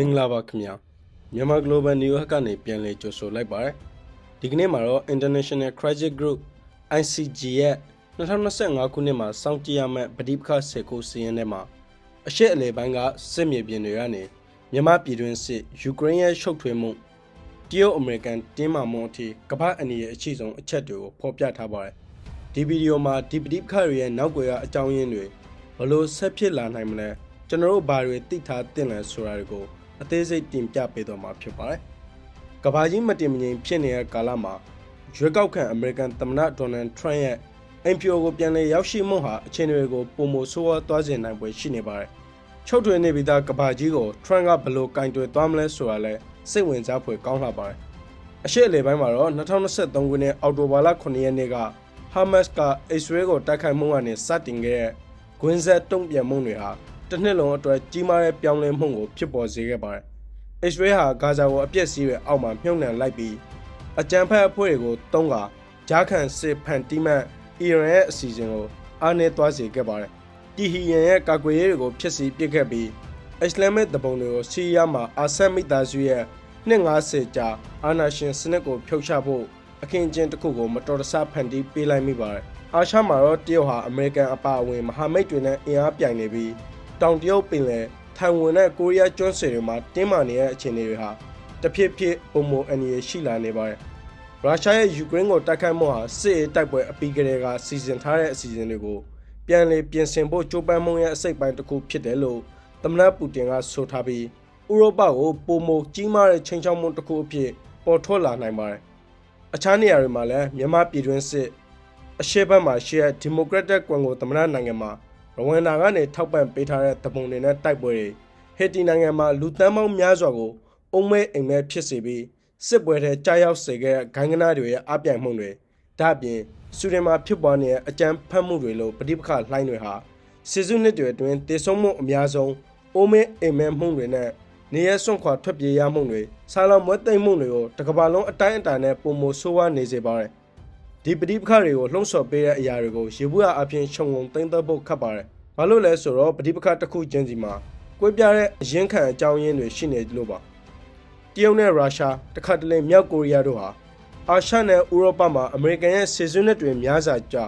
မင်္ဂလာပါခင်ဗျာမြန်မာ Global New York ကနေပြန်လည်ကြိုဆိုလိုက်ပါတယ်ဒီကနေ့မှာတော့ International Crisis Group ICG ရဲ့2025ခုနှစ်မှာစောင့်ကြည့်ရမယ့်ပဋိပက္ခဆယ်ခုစီးရင်ထဲမှာအရှေ့အလယ်ပိုင်းကစစ်မြေပြင်တွေကနေမြန်မာပြည်တွင်းစစ်ယူကရိန်းရဲ့ရှုပ်ထွေးမှုတရုတ်အမေရိကန်တင်းမာမှုအထိကမ္ဘာအနည်းရဲ့အချိဆုံးအချက်တွေကိုဖော်ပြထားပါတယ်ဒီဗီဒီယိုမှာဒီပဋိပက္ခတွေရဲ့နောက်ွယ်ကအကြောင်းရင်းတွေဘလို့ဆက်ဖြစ်လာနိုင်မလဲကျွန်တော်တို့ဘာတွေသိထားသင့်လဲဆိုတာတွေကို အသေးစိတ်တင်ပြပေးတော့မှာဖြစ်ပါတယ်။ကမ္ဘာကြီးမတင်မငြိမ်ဖြစ်နေတဲ့ကာလမှာရွေးကောက်ခံအမေရိကန်သမ္မတဒေါ်နယ်ထရန့်ရဲ့အင်ပီယိုကိုပြန်လည်ရောက်ရှိမှုဟာအခြေအနေတွေကိုပုံမဆိုးဝါးသွားစေနိုင်ပွဲရှိနေပါတယ်။ချုပ်ထွေနေပြီးသားကမ္ဘာကြီးကိုထရန့်ကဘယ်လိုကင်တွယ်သွားမလဲဆိုတာလဲစိတ်ဝင်စားဖွယ်ကောင်းလာပါတယ်။အရှေ့အလယ်ပိုင်းမှာတော့2023ခုနှစ်အောက်တိုဘာလ9ရက်နေ့ကဟာမတ်စ်ကအစ္စရေးကိုတိုက်ခိုက်မှုကနေစတင်ခဲ့တဲ့ဂွင်းဆက်တုံ့ပြန်မှုတွေဟာ တစ်နှစ်လုံးအတွက်ကြီးမားတဲ့ပြောင်းလဲမှုကိုဖြစ်ပေါ်စေခဲ့ပါတယ်။အစ္စရေးဟာဂါဇာကိုအပြစ်စီးရဲ့အောက်မှာမြုပ်နှံလိုက်ပြီးအကြမ်းဖက်အဖွဲ့တွေကိုတုံးကဂျားခံစစ်ဖန်တီမတ်အီရန်ရဲ့အစီအစဉ်ကိုအားနည်းသွားစေခဲ့ပါတယ်။တီဟီယန်ရဲ့ကာကွယ်ရေးတွေကိုဖျက်ဆီးပစ်ခဲ့ပြီးအစ္စလာမစ်တပုံတွေကိုဆီးရီးယားမှာအာဆတ်မိသားစုရဲ့250ကြာအာနာရှင်စနစ်ကိုဖျောက်ချဖို့အခင်းကျင်းတစ်ခုကိုမတော်တဆဖန်တီးပေးလိုက်မိပါတယ်။အာရှမှာတော့တရုတ်ဟာအမေရိကန်အပါအဝင်မဟာမိတ်တွေနဲ့အင်အားပြိုင်နေပြီး တောင်တရုတ်ပင်လယ်ထိုင်ဝမ်နဲ့ကိုရီးယားကျွန်းဆွယ်တွေမှာတင်းမာနေတဲ့အခြေအနေတွေဟာတဖြည်းဖြည်းပုံမအန်ရရှိလာနေပါတယ်။ရုရှားရဲ့ယူကရိန်းကိုတိုက်ခိုက်မှုဟာစစ်ရေးတိုက်ပွဲအပြီးကတည်းကစီစဉ်ထားတဲ့အစီအစဉ်တွေကိုပြန်လည်ပြင်ဆင်ဖို့ကြိုးပမ်းမှုရဲ့အစိတ်ပိုင်းတစ်ခုဖြစ်တယ်လို့သမ္မတပူတင်ကဆိုထားပြီးဥရောပကိုပုံမကြီးမားတဲ့ချိန်ချောက်မှုတစ်ခုအဖြစ်ပေါ်ထွက်လာနိုင်ပါတယ်။အခြားနေရာတွေမှာလည်းမြန်မာပြည်တွင်းစစ်အရှေ့ဘက်မှာရှိတဲ့ဒီမိုကရက်တစ်ကွန်ဂိုသမ္မတနိုင်ငံမှာ ရဝမ်ဒါကနေထောက်ပံ့ပေးထားတဲ့တပုံတွေနဲ့တိုက်ပွဲတွေဟက်တီနိုင်ငံမှာလူသန်းပေါင်းများစွာကိုအုံမဲအိမ်မဲဖြစ်စေပြီးစစ်ပွဲထဲကြားရောက်စေခဲ့တဲ့ဂိုင်းကနာတွေရဲ့အပြိုင်မှုတွေဒါ့အပြင်စူဒင်မှာဖြစ်ပေါ်နေတဲ့အကြမ်းဖက်မှုတွေလိုပဋိပက္ခလှိုင်းတွေဟာစစ်စုနှစ်တွေအတွင်းတည်ဆုံမှုအများဆုံးအုံမဲအိမ်မဲမှုတွေနဲ့နေရစွန့်ခွာထွက်ပြေးရမှုတွေဆာလောင်မွဲသိမ့်မှုတွေကိုတကဘာလုံးအတိုင်းအတာနဲ့ပုံမဆိုးဝါးနေစေပါတယ် ဒီပဋိပက္ခတွေကိုလှုံ့ဆော်ပေးတဲ့အရာတွေကိုရေဘူးရအပြင်ခြုံငုံသိမ့်သက်ဖို့ခတ်ပါတယ်။ဘာလို့လဲဆိုတော့ပဋိပက္ခတစ်ခုချင်းစီမှာကွဲပြားတဲ့အရင်းခံအကြောင်းရင်းတွေရှိနေလို့ပါ။တရုတ်နဲ့ရုရှားတခါတလေမြောက်ကိုရီးယားတို့ဟာအာရှနဲ့ဥရောပမှာအမေရိကန်ရဲ့စီစဉ်တဲ့တွေများစွာကြာ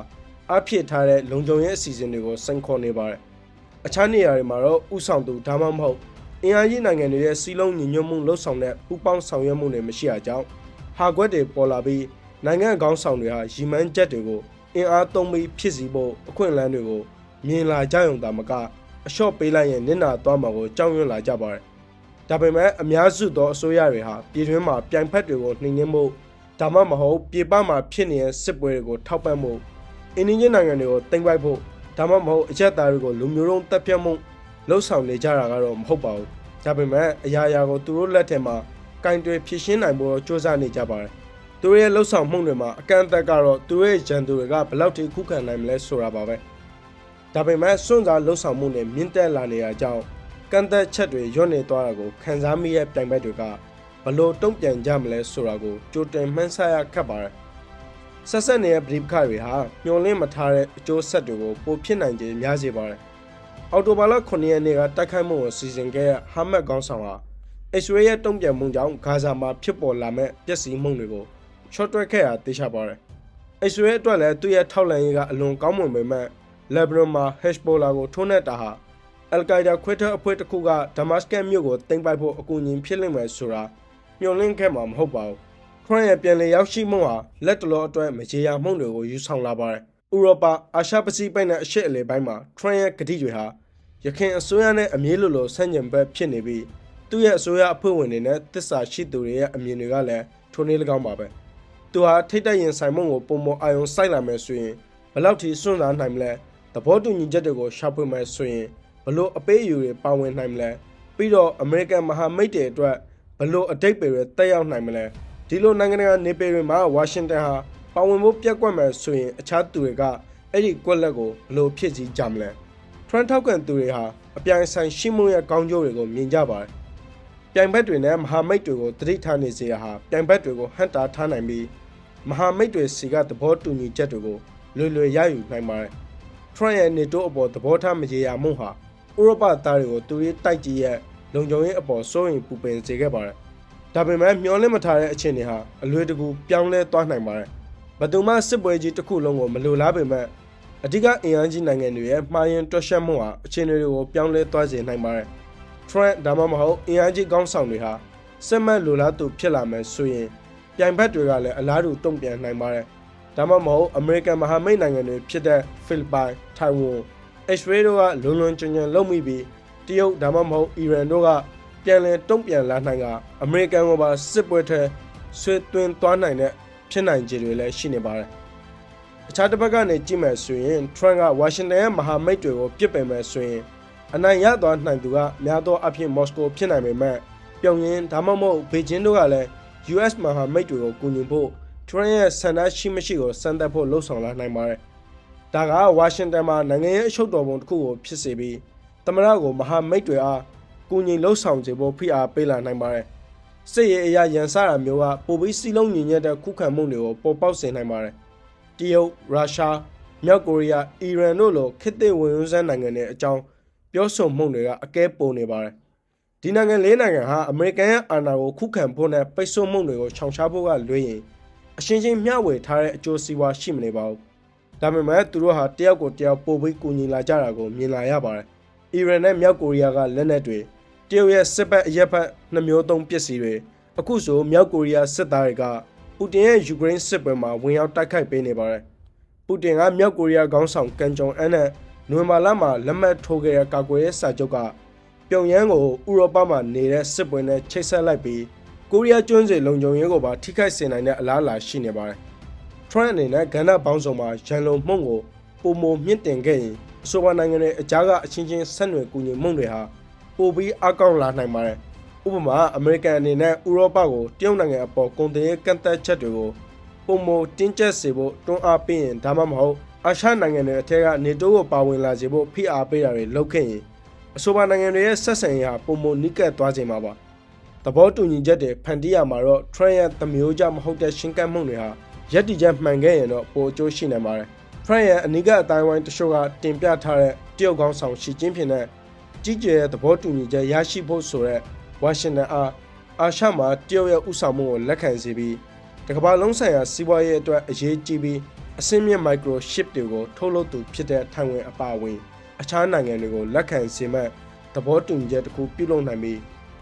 အဖြစ်ထားတဲ့လုံခြုံရေးအစီအစဉ်တွေကိုစင်ခေါ်နေပါတယ်။အခြားနေရာတွေမှာတော့ဥဆောင်သူဒါမှမဟုတ်အင်အားကြီးနိုင်ငံတွေရဲ့စီးလုံးညီညွတ်မှုလှုပ်ဆောင်တဲ့ဥပေါင်းဆောင်ရွက်မှုတွေမရှိအကြောင်းဟာကွက်တွေပေါ်လာပြီး နိုင်ငံခေါင်းဆောင်တွေဟာရီမန်းချက်တွေကိုအင်အားသုံးပြီးဖြစ်စီဖို့အခွင့်အလမ်းတွေကိုမြင်လာကြရုံသာမကအလျှော့ပေးလိုက်ရင်နစ်နာသွားမှာကိုကြောက်ရွံ့လာကြပါတယ်။ဒါပေမဲ့အများစုသောအစိုးရတွေဟာပြည်တွင်းမှာပြိုင်ဖက်တွေကိုနှိမ်နင်းဖို့ဒါမှမဟုတ်ပြည်ပမှာဖြစ်နေတဲ့စစ်ပွဲတွေကိုထောက်ပံ့ဖို့အင်းကြီးနိုင်ငံတွေကိုတင်ပိုက်ဖို့ဒါမှမဟုတ်အချက်သားတွေကိုလူမျိုးတုံးတပ်ဖြတ်မှုလှုပ်ဆောင်နေကြတာကတော့မဟုတ်ပါဘူး။ဒါပေမဲ့အရာရာကိုသူတို့လက်ထက်မှာကင်တွယ်ဖြစ်ရှင်းနိုင်ဖို့စ조사နေကြပါတယ်။ သူတို့ရဲ့လှုပ်ဆောင်မှုတွေမှာအကန့်အသတ်ကတော့သူတို့ရဲ့ဂျန်သူတွေကဘယ်လောက်ထိခုခံနိုင်မလဲဆိုတာပါပဲ။ဒါပေမဲ့စွန့်စားလှုပ်ဆောင်မှုနဲ့မြင့်တက်လာနေရကြောင်းကန့်သက်ချက်တွေညွတ်နေသွားတာကိုခံစားမိရဲ့ပြိုင်ဘက်တွေကဘလို့တုံ့ပြန်ကြမလဲဆိုတာကိုကြိုတင်မှန်းဆရခတ်ပါတယ်။ဆက်ဆက်နေတဲ့ပရိပခတွေဟာညှော်လင့်မထားတဲ့အကျိုးဆက်တွေကိုပိုဖြစ်နိုင်ခြင်းများစေပါတယ်။အော်တိုဘာလ9ရက်နေ့ကတိုက်ခိုက်မှုကိုစီစဉ်ခဲ့တဲ့ဟာမတ်ကောင်းဆောင်ဟာအစ္စရေးရဲ့တုံ့ပြန်မှုကြောင့်ဂါဇာမှာဖြစ်ပေါ်လာမဲ့ပျက်စီးမှုတွေကို ချော့တွက်ခဲ့တာသိချပါတယ်။အစ္စရေးအတွက်လည်းသူ့ရဲ့ထောက်လှမ်းရေးကအလွန်ကောင်းမွန်ပေမဲ့လက်ဘနွန်မှာဟက်ရှ်ပိုလာကိုထိုးနှက်တာဟာအယ်ကိုင်ဒါခွဲထွက်အဖွဲ့တစ်ခုကဒမတ်စကတ်မြို့ကိုတင်ပိုက်ဖို့အကူအညီဖြစ်လိမ့်မယ်ဆိုတာမျှော်လင့်ခဲ့မှာမဟုတ်ပါဘူး။ခရန့်ရဲ့ပြန်လည်ရောက်ရှိမှုဟာလက်တလောအတွက်မကြေရာမှုတွေကိုယူဆောင်လာပါတယ်။ဥရောပအာရှပစိဖိတ်နဲ့အရှေ့အလယ်ပိုင်းမှာထရန့်ရဲ့ဂတိတွေဟာရခိုင်အစိုးရနဲ့အမြဲလိုလိုဆန့်ကျင်ဘက်ဖြစ်နေပြီးသူ့ရဲ့အစိုးရအဖွဲ့ဝင်တွေနဲ့တစ္ဆာရှိသူတွေရဲ့အမြင်တွေကလည်းထိုနည်း၎င်းပါပဲ။ သူဟာထိတ်တရင်ဆိုင်မှုကိုပုံမအာယုံစိုက်လာမယ်ဆိုရင်ဘယ်လောက်ထိစွန့်စားနိုင်မလဲသဘောတူညီချက်တွေကိုရှာဖွေမယ်ဆိုရင်ဘလို့အပေးအယူတွေပါဝင်နိုင်မလဲပြီးတော့အမေရိကန်မဟာမိတ်တွေအတွက်ဘလို့အတိတ်တွေတက်ရောက်နိုင်မလဲဒီလိုနိုင်ငံတကာနေပြည်တော်မှာဝါရှင်တန်ဟာပါဝင်ဖို့ပြက်ကွက်မယ်ဆိုရင် အခြားသူတွေကအဲ့ဒီကွက်လက်ကိုဘလို့ဖြစ်စည်းကြမလဲထရန်ထောက်ကန်သူတွေဟာအပြိုင်ဆိုင်ရှိမှုရဲ့ကောင်းကျိုးတွေကိုမြင်ကြပါတယ်ပြိုင်ဘက်တွေနဲ့မဟာမိတ်တွေကိုတတိထားနေစေရဟာပြိုင်ဘက်တွေကိုဟန်တာထားနိုင်ပြီး မဟာမိတ်တွေစီကသဘောတူညီချက်တွေကိုလွယ်လွယ်ရယူနိုင်ပါတယ်ထရန့်ရဲ့နေတိုးအပေါ်သဘောထားမရေရာမှုဟာဥရောပသားတွေကိုသူရေးတိုက်ကြီးရဲ့လုံခြုံရေးအပေါ်စိုးရိမ်ပူပင်စေခဲ့ပါတယ်။ဒါပေမဲ့မျှော်လင့်မထားတဲ့အခြေအနေဟာအလွယ်တကူပြောင်းလဲသွားနိုင်ပါတယ်။ဘယ်သူမှစစ်ပွဲကြီးတစ်ခုလုံးကိုမလိုလားပေမဲ့အဓိကအင်အားကြီးနိုင်ငံတွေရဲ့မှားယွင်းတွက်ချက်မှုဟာအခြေအနေတွေကိုပြောင်းလဲသွားစေနိုင်ပါတယ်။ Trump ဒါမှမဟုတ်အင်အားကြီးကောင်းဆောင်တွေဟာစစ်မှတ်လိုလားသူဖြစ်လာမယ်ဆိုရင် ပြိုင်ဘက်တွေကလည်းအလားတူတုံ့ပြန်နိုင်ပါတယ်။ဒါမှမဟုတ်အမေရိကန်မဟာမိတ်နိုင်ငံတွေဖြစ်တဲ့ဖိလစ်ပိုင်၊ထိုင်ဝမ်၊ Israel တို့ကလုံလုံကျွံကျွံလုံမိပြီးတရုတ်ဒါမှမဟုတ်အီရန်တို့ကပြန်လည်တုံ့ပြန်လာနိုင်ကအမေရိကန်ကပါစစ်ပွဲထဲဆွေးသွင်းသွားနိုင်တဲ့ဖြစ်နိုင်ခြေတွေလည်းရှိနေပါတယ်။အခြားတစ်ဘက်ကနေကြည့်မယ်ဆိုရင် Trump ကဝါရှင်တန်ရဲ့မဟာမိတ်တွေကိုပြစ်ပယ်မယ်ဆိုရင်အနိုင်ရသွားနိုင်သူကများသောအားဖြင့်မော်စကိုဖြစ်နိုင်ပေမဲ့ပြုံရင်ဒါမှမဟုတ်ဘေကျင်းတို့ကလည်း US မဟာမိတ်တွေကိုကူညီဖို့ Trump ရဲ့ဆန္ဒရှိမရှိကိုစမ်းသပ်ဖို့လှုံ့ဆော်လာနိုင်ပါတယ်။ဒါကဝါရှင်တန်မှာနိုင်ငံရေးအရှုပ်တော်ပုံတစ်ခုကိုဖြစ်စေပြီးသမရကိုမဟာမိတ်တွေအားကူညီလှုံ့ဆော်စေဖို့ဖိအားပေးလာနိုင်ပါတယ်။စစ်ရေးအရာရန်စတာမျိုးကပိုပြီးစီလုံးညီညွတ်တဲ့ခုခံမှုတွေကိုပေါ်ပေါက်စေနိုင်ပါတယ်။တရုတ်၊ရုရှား၊မြောက်ကိုရီးယား၊အီရန်တို့လိုခေတ်သစ်ဝင်ရောက်စမ်းနိုင်ငံတွေအကြောင်းပြောဆိုမှုတွေကအကဲပုံနေပါတယ်။ ဒီနိုင်ငံလေးနိုင်ငံဟာအမေရိကန်ရဲ့အာဏာကိုခုခံဖို့နဲ့ပိတ်ဆို့မှုတွေကိုခြောင်ရှားဖို့ကလွှဲရင်အရှင်းချင်းမျှဝေထားတဲ့အကျိုးစီးပွားရှိမနေပါဘူး။ဒါပေမဲ့သူတို့ဟာတယောက်ကိုတယောက်ပိုပြီးကူညီလာကြတာကိုမြင်လာရပါတယ်။အီရန်နဲ့မြောက်ကိုရီးယားကလက်နက်တွေတရုတ်ရဲ့စစ်ဘက်အရက်ဘက်နှမျိုးသုံးပစ္စည်းတွေအခုဆိုမြောက်ကိုရီးယားစစ်သားတွေကပူတင်ရဲ့ယူကရိန်းစစ်ပွဲမှာဝင်ရောက်တိုက်ခိုက်ပေးနေပါတယ်။ပူတင်ကမြောက်ကိုရီးယားခေါင်းဆောင်ကန်ဂျုံအန်နဲ့နိုဝင်ဘာလမှာလက်မှတ်ထိုးခဲ့တဲ့ကာကွယ်ရေးစာချုပ်က ပြုံယမ်းကိုဥရောပမှာနေတဲ့စစ်ပွဲနဲ့ချိတ်ဆက်လိုက်ပြီးကိုရီးယားကျွန်းစေလုံခြုံရေးကိုပါထိခိုက်စေနိုင်တဲ့အလားအလာရှိနေပါတယ်။ Trump အနေနဲ့ကဏ္ဍပေါင်းစုံမှာရန်လုံမှုန့်ကိုပုံမမြင့်တင်ခဲ့ရင်အဆိုပါနိုင်ငံတွေအကြားကအချင်းချင်းဆက်နွယ်ကူညီမှုတွေဟာပိုပြီးအကောက်လာနိုင်ပါတယ်။ဥပမာအမေရိကန်အနေနဲ့ဥရောပကိုတရုတ်နိုင်ငံအပေါ်ကုန်သွယ်ရေးကန့်သတ်ချက်တွေကိုပုံမတင်းကျပ်စေဖို့တွန်းအားပေးရင်ဒါမှမဟုတ်အာရှနိုင်ငံတွေအထက်ကနေတိုးကိုပါဝင်လာစေဖို့ဖိအားပေးတာတွေလုပ်ခဲ့ရင် အဆိုပါနိုင်ငံတွေရဲ့ဆက်ဆံရေးဟာပုံမနိကတ်သွားစေမှာပါ။သဘောတူညီချက်တွေဖန်တီးရမှာတော့ Trump ရဲ့သမျိုးကြမဟုတ်တဲ့ရှင်းကပ်မှုတွေဟာရက်တီချက်မှန်ခဲ့ရင်တော့ပိုအကျိုးရှိနိုင်ပါတယ်။ Trump ရဲ့အနိကအတိုင်းဝိုင်းတချို့ကတင်ပြထားတဲ့တရုတ်ကောင်းဆောင်ရှီကျင်းဖျင်နဲ့ကြီးကျယ်တဲ့သဘောတူညီချက်ရရှိဖို့ဆိုတဲ့ဝါရှင်တန်အားအာရှမှာတရုတ်ရဲ့ဥဆောင်မှုကိုလက်ခံစေပြီးတကမ္ဘာလုံးဆိုင်ရာစီးပွားရေးအတွက်အရေးကြီးပြီးအဆင့်မြင့် microchip တွေကိုထုတ်လုပ်သူဖြစ်တဲ့ထိုင်ဝမ်အပါအဝင် အခြားနိုင်ငံတွေကိုလက်ခံစေမဲ့သဘောတူညီချက်တစ်ခုပြုလုပ်နိုင်ပြီး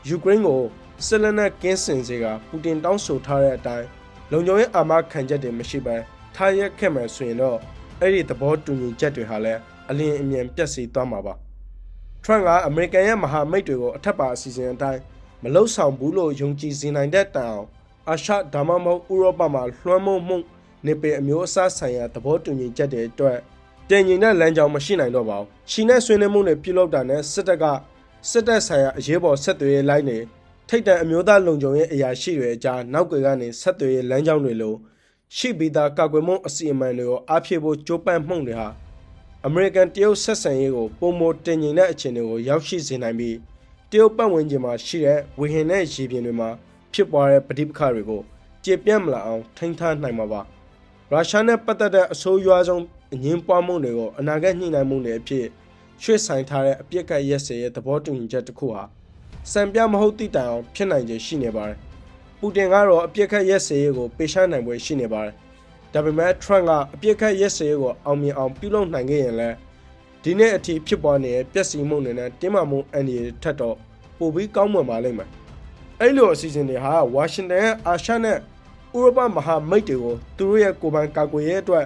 ယူကရိန်းကိုစစ်လက်နက်ကင်းစင်စေကပူတင်တောင်းဆိုထားတဲ့အတိုင်းလုံခြုံရေးအာမခံချက်တွေမရှိဘဲထားရက်ခဲ့မယ်ဆိုရင်တော့အဲ့ဒီသဘောတူညီချက်တွေဟာလည်းအလင်းအမြန်ပြတ်စီသွားမှာပါ။ Trump ကအမေရိကန်ရဲ့မဟာမိတ်တွေကိုအထက်ပါအစီအစဉ်အတိုင်းမလှုပ်ဆောင်ဘူးလို့ယုံကြည်စေနိုင်တဲ့တိုင်အောင်အာရှဒါမှမဟုတ်ဥရောပမှာလွှမ်းမိုးမှုနေပယ်အမျိုးအစားဆိုင်ရာသဘောတူညီချက်တွေအတွက် တင်ញင်တဲ့လမ်းကြောင်းမရှိနိုင်တော့ပါဘူး။ရှီနဲ့ဆွေးနွေးမှုတွေပြုလုပ်တာနဲ့စစ်တပ်ကစစ်တပ်ဆိုင်ရာအရေးပေါ်ဆက်သွယ်ရေးလိုင်းတွေထိတ်တန့်အမျိုးသားလုံခြုံရေးအရာရှိတွေအကြားနောက်ွယ်ကနေဆက်သွယ်ရေးလမ်းကြောင်းတွေလိုရှိပြီးသားကာကွယ်မှုအစီအမံတွေကိုအားဖြည့်ဖို့ကြိုးပမ်းမှုတွေဟာအမေရိကန်တရုတ်ဆက်ဆံရေးကိုပုံမတင်ញင်တဲ့အခြေအနေကိုရောက်ရှိစေနိုင်ပြီးတရုတ်ပတ်ဝန်းကျင်မှာရှိတဲ့ဝေဟင်နဲ့ရေပြင်တွေမှာဖြစ်ပွားတဲ့ပဋိပက္ခတွေကိုကျေပြန့်မလာအောင်ထိန်းထားနိုင်မှာပါရုရှားနဲ့ပတ်သက်တဲ့အဆိုးရွားဆုံး အငင်းပွားမှုတွေကိုအနာဂတ်ညှိနှိုင်းမှုတွေအဖြစ်ရွှေ့ဆိုင်ထားတဲ့အပြစ်ကတ်ရက်စဲရဲ့သဘောတူညီချက်တစ်ခုဟာစံပြမဟုတ်တိတိုင်အောင်ဖြစ်နိုင်ခြေရှိနေပါတယ်။ပူတင်ကတော့အပြစ်ခတ်ရက်စဲရေးကိုပေရှားနိုင်ပွဲရှိနေပါတယ်။ဒါပေမဲ့ Trump ကအပြစ်ခတ်ရက်စဲရေးကိုအောင်မြင်အောင်ပြုလုပ်နိုင်ခဲ့ရင်လည်းဒီနေ့အထိဖြစ်ပွားနေတဲ့ပျက်စီးမှုတွေနဲ့တင်းမာမှုအန္တရာယ်ထက်တော့ပိုပြီးကောင်းမွန်ပါလိမ့်မယ်။အဲ့လိုအစီအစဉ်တွေဟာဝါရှင်တန်ရဲ့အာရှနဲ့ဥရောပမဟာမိတ်တွေကိုသူတို့ရဲ့ကိုယ်ပိုင်ကာကွယ်ရေးအတွက်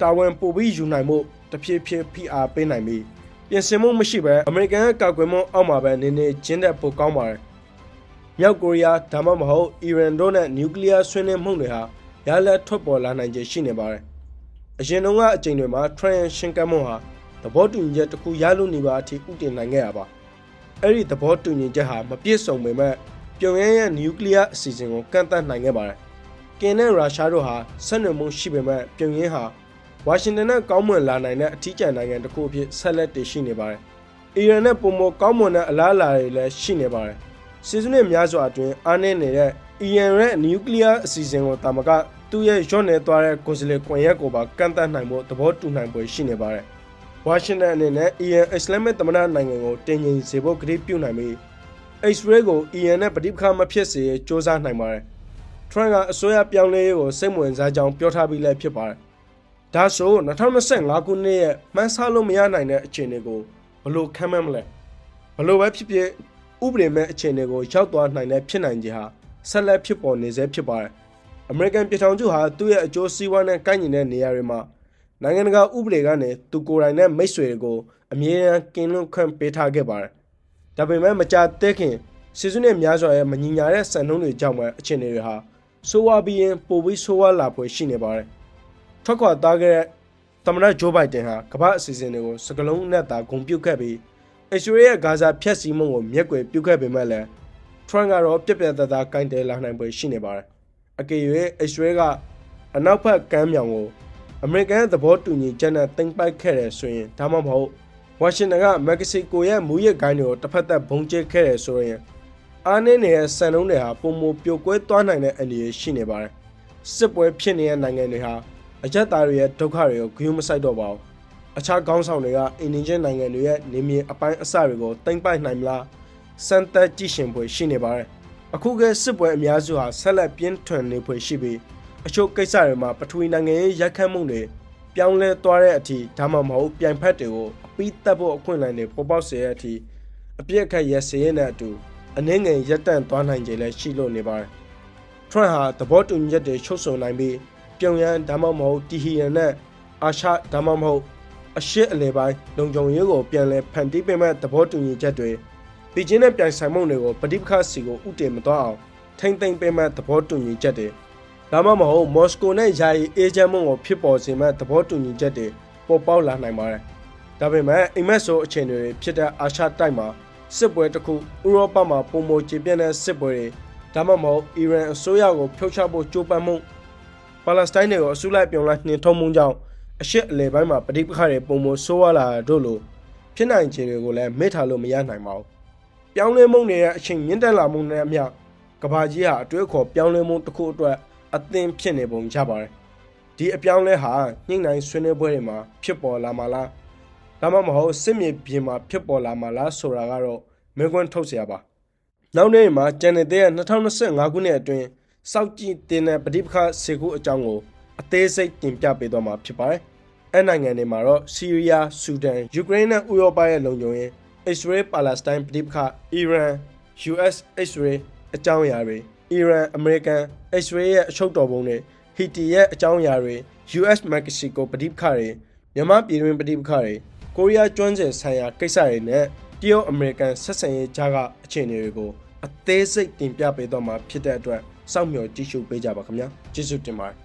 တာဝန်ပိုပြီးယူနိုင်မှုတဖြည်းဖြည်းဖိအားပေးနိုင်ပြီးပြင်ဆင်မှုမရှိဘဲအမေရိကန်ရဲ့ကာကွယ်မှုအောက်မှာပဲနေနေကျင်းတဲ့ပိုကောင်းပါတယ်။မြောက်ကိုရီးယားဒါမှမဟုတ်အီရန်တို့နဲ့နျူကလ িয়ার ဆွေးနွေးမှုတွေဟာရလက်ထွက်ပေါ်လာနိုင်ခြေရှိနေပါတယ်။အရင်တုန်းကအချိန်တွေမှာ Trump ရှင်းကပ်မှုဟာသဘောတူညီချက်တစ်ခုရလို့နေပါအထိဥတည်နိုင်ခဲ့ရပါ။အဲ့ဒီသဘောတူညီချက်ဟာမပြည့်စုံပေမဲ့ပြုံရန်ရဲ့နျူကလ িয়ার အစီအစဉ်ကိုကန့်သတ်နိုင်ခဲ့ပါတယ်။ကင်နဲ့ရုရှားတို့ဟာဆက်နွယ်မှုရှိပေမဲ့ပြုံရန်ဟာ ဝါရှင်တန်နဲ့ကောင်းမွန်လာနိုင်တဲ့အထီးကျန်နိုင်ငံတစ်ခုအဖြစ်ဆက်လက်တည်ရှိနေပါတယ်။အီရန်နဲ့ပုံမကောင်းမွန်တဲ့အလားအလာတွေလည်းရှိနေပါတယ်။စီဇန်နှစ်များစွာအတွင်းအားနည်းနေတဲ့အီရန်ရဲ့နျူကလ িয়ার အစီအစဉ်ကိုတာမကသူ့ရဲ့ရော့နေသွားတဲ့ကိုယ်စားလှယ်ကွန်ရက်ကိုပါကန့်သတ်နိုင်ဖို့သဘောတူနိုင်ပွဲရှိနေပါတယ်။ဝါရှင်တန်အနေနဲ့အီရန်အစ္စလာမစ်သမ္မတနိုင်ငံကိုတင်ငင်စေဖို့ကတိပြုနိုင်ပြီး X-ray ကို EN နဲ့ပဋိပက္ခမဖြစ်စေစ조사နိုင်ပါတယ်။ Trump ကအစိုးရပြောင်းလဲရေးကိုစိတ်ဝင်စားကြောင်းပြောထားပြီးလည်းဖြစ်ပါတယ်။ ဒါဆို2025ခုနှစ်ရဲ့မှန်းဆလို့မရနိုင်တဲ့အခြေအနေကိုဘယ်လိုခံမှန်းမလဲ။ဘယ်လိုပဲဖြစ်ဖြစ်ဥပဒေမဲ့အခြေအနေကိုရောက်သွားနိုင်တဲ့ဖြစ်နိုင်ခြေဟာဆက်လက်ဖြစ်ပေါ်နေစေဖြစ်ပါတယ်။ American ပြည်ထောင်စုဟာသူ့ရဲ့အကျိုးစီးပွားနဲ့ကိုက်ညီတဲ့နေရာတွေမှာနိုင်ငံတကာဥပဒေကနေသူကိုယ်တိုင်နဲ့မိတ်ဆွေတွေကိုအမြဲတမ်းကင်းလွတ်ခွင့်ပေးထားခဲ့ပါတယ်။ဒါပေမဲ့မကြာသေးခင်စီစုနဲ့များစွာရဲ့မညီညာတဲ့စံနှုန်းတွေကြောင့်ပဲအခြေအနေတွေဟာဆိုးဝါးပြီးရင်ပိုပြီးဆိုးဝါးလာဖွယ်ရှိနေပါတယ်။ ထွက်ခွာသားခဲ့တဲ့သမ္မတဂျိုးဘိုင်ဒန်ဟာကမ္ဘာအစီအစဉ်တွေကိုစကလုံးနဲ့သာဂုံပြုတ်ခဲ့ပြီးအစ္စရေးရဲ့ဂါဇာဖျက်ဆီးမှုကိုမျက်ကွယ်ပြုတ်ခဲ့ပေမဲ့လည်း Trump ကတော့ပြက်ပြက်သားသားကင်တယ်လာနိုင်ပွဲရှိနေပါတယ်။အကယ်၍အစ္စရေးကအနောက်ဘက်ကမ်းမြောင်ကိုအမေရိကန်ရဲ့သဘောတူညီချက်နဲ့တင်ပိုက်ခဲ့တယ်ဆိုရင်ဒါမှမဟုတ်ဝါရှင်တန်ကမက္ကဆီကိုရဲ့မူရစ်ဂိုင်းတွေကိုတစ်ဖက်သက်ဘုံကျဲခဲ့တယ်ဆိုရင်အားနည်းနေတဲ့စံနှုန်းတွေဟာပုံမပြိုကွဲသွားနိုင်တဲ့အနေအရှိနေပါတယ်။စစ်ပွဲဖြစ်နေတဲ့နိုင်ငံတွေဟာ အကြက်သားတွေရဲ့ဒုက္ခတွေကိုဂရုမစိုက်တော့ပါဘူး။အခြားခေါင်းဆောင်တွေကအိန္ဒိယနိုင်ငံတွေရဲ့နေမြေအပိုင်းအစတွေကိုတင်ပိုက်နိုင်မလားစမ်းသပ်ကြည့်ရှင်ဖွယ်ရှိနေပါတယ်။အခုကစစ်ပွဲအများစုဟာဆက်လက်ပြင်းထန်နေဖွယ်ရှိပြီးအချို့ကိစ္စတွေမှာပထဝီနိုင်ငံရေးရက်ခတ်မှုတွေပြောင်းလဲသွားတဲ့အထိဒါမှမဟုတ်ပြိုင်ဖက်တွေကိုအပိတက်ဖို့အခွင့်အလမ်းတွေပေါ်ပေါက်စေတဲ့အထိအပြစ်အခက်ရစရဲနဲ့အတူအနှင်းငယ်ရက်တန့်သွားနိုင်ကြလည်းရှိလို့နေပါတယ်။ Trump ဟာသဘောတူညီချက်တွေချုပ်ဆိုနိုင်ပြီး ပြုံရန်ဒါမှမဟုတ်တီဟီယန်နဲ့အာရှဒါမှမဟုတ်အရှေ့အလယ်ပိုင်းလုံခြုံရေးကိုပြန်လည်ဖန်တီးပေးမဲ့သဘောတူညီချက်တွေပီကျင်းနဲ့ပြိုင်ဆိုင်မှုတွေကိုပဋိပက္ခစီကိုဥတည်မသွားအောင်ထိမ့်သိမ့်ပေးမဲ့သဘောတူညီချက်တွေဒါမှမဟုတ်မော်စကိုနဲ့ယာယီအေဂျင့်မှုကိုဖြစ်ပေါ်စေမဲ့သဘောတူညီချက်တွေပေါ်ပေါက်လာနိုင်ပါတယ်။ဒါပေမဲ့အိမ်မက်ဆိုအခြေအနေတွေဖြစ်တဲ့အာရှတိုက်မှာစစ်ပွဲတစ်ခုဥရောပမှာပုံမကျေပြန့်တဲ့စစ်ပွဲတွေဒါမှမဟုတ်အီရန်အစိုးရကိုဖျောက်ချဖို့ကြိုးပမ်းမှု ပါလက်စတိုင်းတွေကိုအစုလိုက်ပြုံလိုက်နှင်ထုံမှုကြောင့်အရှက်အလယ်ပိုင်းမှာပဋိပက္ခတွေပုံမဆိုးရလာတို့လိုဖြစ်နိုင်ခြေတွေကိုလည်းမေ့ထားလို့မရနိုင်ပါဘူး။ပြောင်းလဲမှုတွေရဲ့အချိန်မြင့်တက်လာမှုနဲ့အမျှကဘာကြီးဟာအတွေ့အခေါ်ပြောင်းလဲမှုတစ်ခုအတွက်အသင်ဖြစ်နေပုံရပါတယ်။ဒီအပြောင်းလဲဟာညှိနှိုင်းဆွေးနွေးပွဲတွေမှာဖြစ်ပေါ်လာမှာလားဒါမှမဟုတ်စစ်မြေပြင်မှာဖြစ်ပေါ်လာမှာလားဆိုတာကတော့မေးခွန်းထုတ်စရာပါ။နောက်နေ့မှာကျန်နေတဲ့2025ခုနှစ်အတွင်း စောက်ကြည့်တင်တဲ့ပဋိပက္ခစေခုအကြောင်းကိုအသေးစိတ်တင်ပြပေးသွားမှာဖြစ်ပါတယ်။အဲနိုင်ငံတွေမှာတော့ဆီးရီးယား၊ဆူဒန်၊ယူကရိန်းနဲ့ဥရောပရဲ့လုံခြုံရေးအစ္စရေးပါလက်စတိုင်းပဋိပက္ခအီရန် US အစ္စရေးအကြောင်းအရာတွေအီရန်အမေရိကန်အစ္စရေးရဲ့အချုပ်တော်ပုံတွေဟီတီရဲ့အကြောင်းအရာတွေ US မက္ကဆီကိုပဋိပက္ခတွေမြန်မာပြည်တွင်းပဋိပက္ခတွေကိုရီးယားကျွမ်းကျင်ဆိုင်ရာကိစ္စတွေနဲ့တရုတ်အမေရိကန်ဆက်ဆံရေးကြားကအခြေအနေတွေကိုအသေးစိတ်တင်ပြပေးတော့မှာဖြစ်တဲ့အတွက် စောင့်မျှော်ကြည့်ရှုပေးကြပါခင်ဗျာကျေးဇူးတင်ပါတယ်